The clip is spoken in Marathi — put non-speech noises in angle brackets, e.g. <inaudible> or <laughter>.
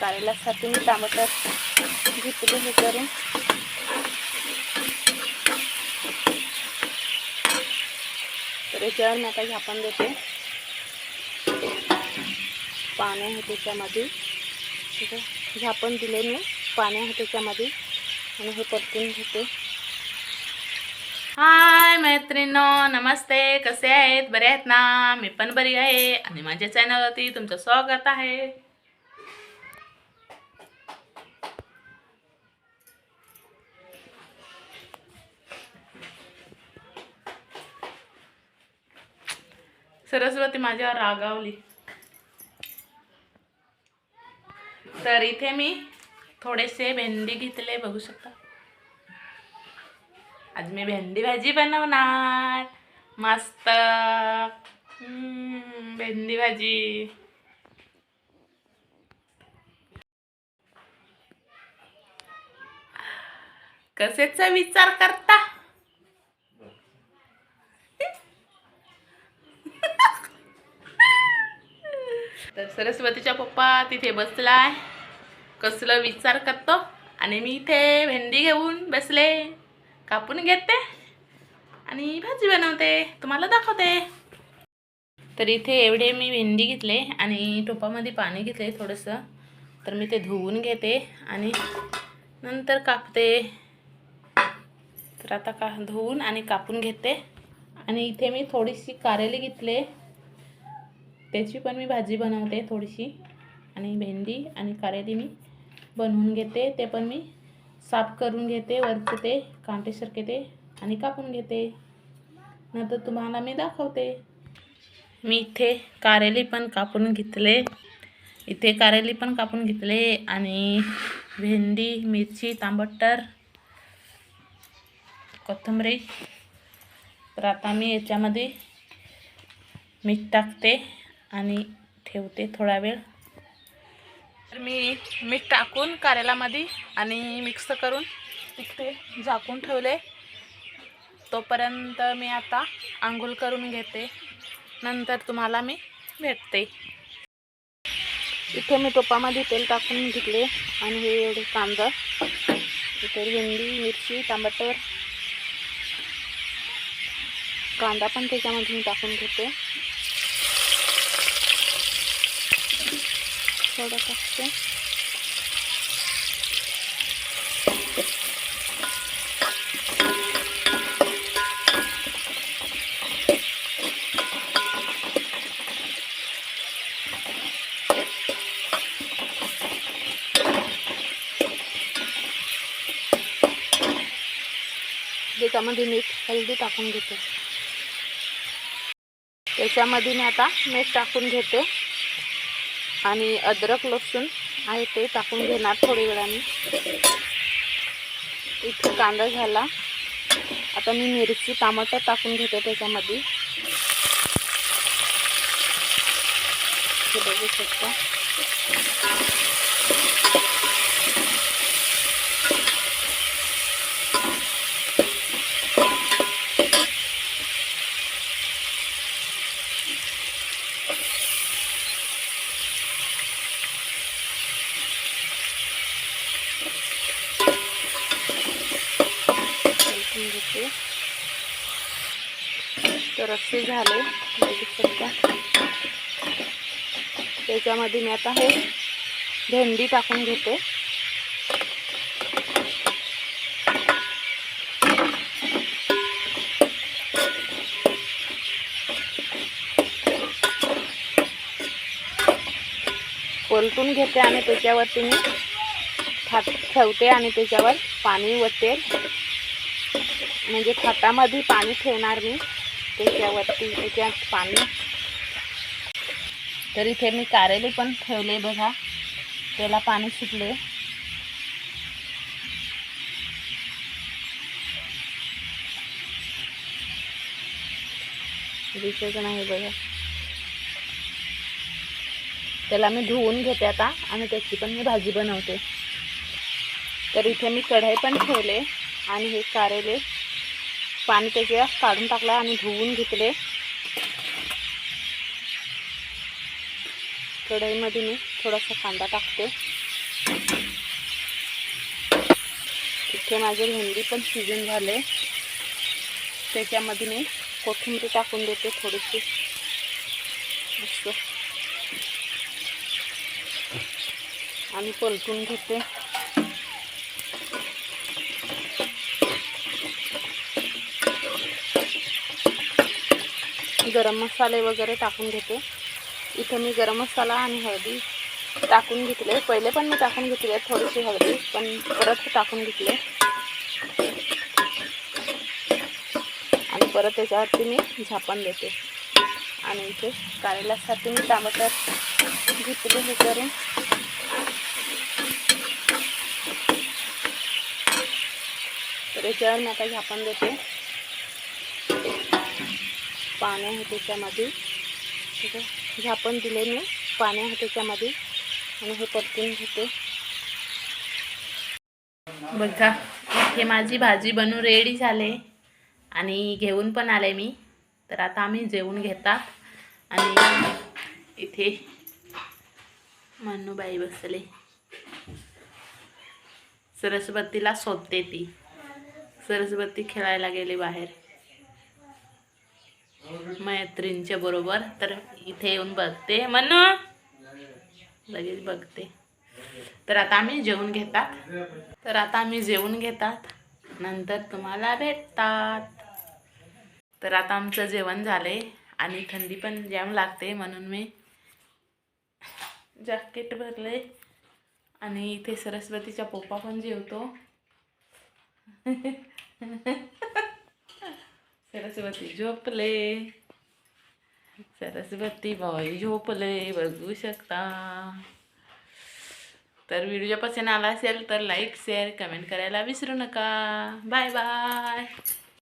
कारेलासाठी मी टमाटर घेतले हे करून. तर याच्यावर मी आता झाकण देते. पाणी आहे त्याच्यामध्ये. ठीक आहे. झाकण दिले मी. पाणी आहे त्याच्यामध्ये. आणि हे परतून घेते. हाय मैत्रिणींनो नमस्ते. कसे आहेत? बरे आहेत ना? मी पण बरी आहे. आणि माझ्या चॅनलवरती तुमचं स्वागत आहे. सरस्वती माझ्यावर रागावली. तर इथे मी थोडेसे भेंडी घेतले बघू शकता. आज मी भेंडी भाजी बनवणार. मस्त. भेंडी भाजी. कसेचा विचार करता? तर सरस्वतीचा पप्पा तिथे बसलाय. कसलं विचार करतो? आणि मी इथे भेंडी घेऊन बसले. कापून घेते आणि भाजी बनवते. तुम्हाला दाखवते. तर इथे एवढे मी भेंडी घेतले आणि टोपामध्ये पाणी घेतले थोडंसं. तर मी ते धुवून घेते आणि नंतर कापते. तर आता का धुवून आणि कापून घेते. आणि इथे मी थोडीशी कारेली घेतले. त्याची पण मी भाजी बनवते थोडीशी. आणि भेंडी आणि कारेली मी बनवून घेते. ते पण मी साफ करून घेते. वरचे ते कांटेसारखे ते आणि कापून घेते. नंतर तुम्हाला मी दाखवते. मी इथे कारेली पण कापून घेतले. इथे कारेली पण कापून घेतले. आणि भेंडी मिरची तांबटर कोथिंबरी. तर आता मी याच्यामध्ये मीठ टाकते. आणि ठेवते थोडा वेळ. तर मी मीठ टाकून कारेलामध्ये आणि मिक्स करून तिथे झाकून ठेवले. तोपर्यंत मी आता आंघोळ करून घेते. नंतर तुम्हाला मी भेटते. इथे मी टोपामध्ये तेल टाकून घेतले आणि हे एवढे कांदा. इथे भेंडी मिरची टमाटर. कांदा पण त्याच्यामध्ये मी टाकून घेते. थोडं टाकते त्याच्यामध्ये मीठ हल्दी टाकून घेते. त्याच्यामध्ये मी आता मीठ टाकून घेते. आणि अद्रक लसूण आहे ते टाकून घेणार थोड्या वेळाने. इथं कांदा झाला. आता मी मिरची टमाटर टाकून घेते त्याच्यामध्ये. हे बघू शकता. टाकून घेते. तर असे झाले. म्हणजे बघू त्याच्यामध्ये मी आता हे भेंडी टाकून घेते. पलटून घेते आणि त्याच्यावरती मी थाट ठेवते आणि त्याच्यावर पाणी वते म्हणजे खतामध्ये पाणी ठेवणार मी. त्याच्यावरती त्याच्यात पाणी. तर इथे मी कारेले पण ठेवले बघा. त्याला पाणी सुटले. दिसत नाही बघा. त्याला मी धुवून घेते आता आणि त्याची पण मी भाजी बनवते. तर इथे मी कढई पण ठेवले आणि हे कारेले पाणी त्याच्या काढून टाकलं आणि धुवून घेतले कढईमध्ये मी थोडासा कांदा टाकते. इथे माझे भेंडी पण शिजून झाले त्याच्यामध्ये मी कोथिंबीर टाकून देते थोडीशी. असं आणि पलटून घेते. गरम मसाले वगैरे टाकून घेते. इथं मी गरम मसाला आणि हळदी टाकून घेतले. पहिले पण मी टाकून घेतले थोडीशी हळदी पण परत टाकून घेतले आणि परत त्याच्यावरती मी झापण देते. आणि इथे काढल्यासाठी मी टमाटर घेतले हे करून. तर याच्यावर मी आता झापण देते. पाणी आहे त्याच्यामध्ये. ठीक आहे? झापण दिले मी. पाणी आहे त्याच्यामध्ये. आणि हे परतून घेते. बघा इथे माझी भाजी बनवून रेडी झाले. आणि घेऊन पण आले मी. तर आता आम्ही जेवून घेतात. आणि इथे मनूबाई बसले. सरस्वतीला शोधते ती. सरस्वती खेळायला गेली बाहेर. मैत्रिणीच्या बरोबर. तर इथे येऊन बघते. म्हणू लगेच बघते. तर आता आम्ही जेवून घेतात. तर आता आम्ही जेवून घेतात. नंतर तुम्हाला भेटतात. तर आता आमचं जेवण झालंय आणि थंडी पण जाम लागते म्हणून मी जॅकेट भरले. आणि इथे सरस्वतीचा पोपा पण जेवतो. <laughs> सरस्वती झोपले. सरस्वती बाई झोपले बघू शकता. तर व्हिडिओ पसंत आला असेल तर लाईक शेअर कमेंट करायला विसरू नका. Bye bye